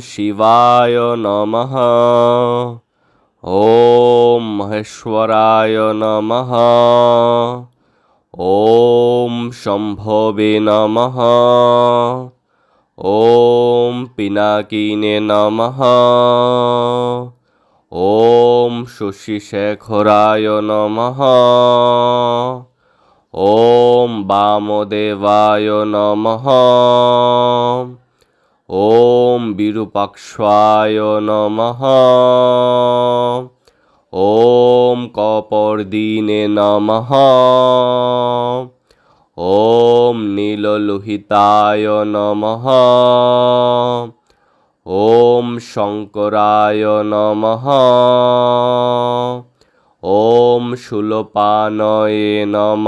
शिवाय नमः ॐ महेश्वराय नमः ॐ शम्भवे नमः ॐ पिनाकिने नमः ॐ शशिशेखराय नमः ॐ वामदेवाय नमः বিরূপাক্ষয় নম ওম কপর্দিনে নম ওম নীলোহিতায় নম ওম শঙ্করায় নম ওম শূলপানয় নম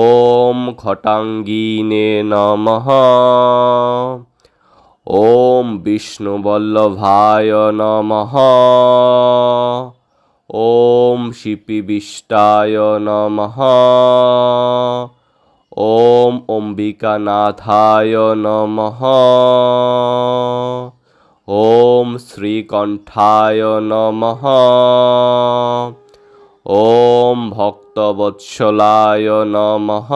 ॐ खटाङ्गीने नमः ॐ विष्णुवल्लभाय नमः ॐ शिपिविष्टाय नमः ॐ अम्बिकानाथाय नमः ॐ श्रीकण्ठाय नमः ওম ভক্তবৎসলায় নমঃ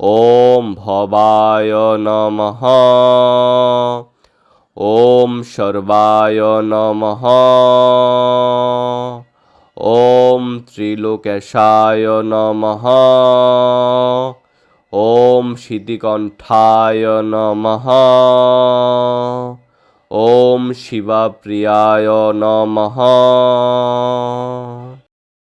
ওম ভবায় নমঃ ওম সর্বায় নমঃ ওম ত্রিলোকেশায় নমঃ ওম সিদ্ধিকণ্ঠায় নমঃ শিবপ্রিয়ায় নমঃ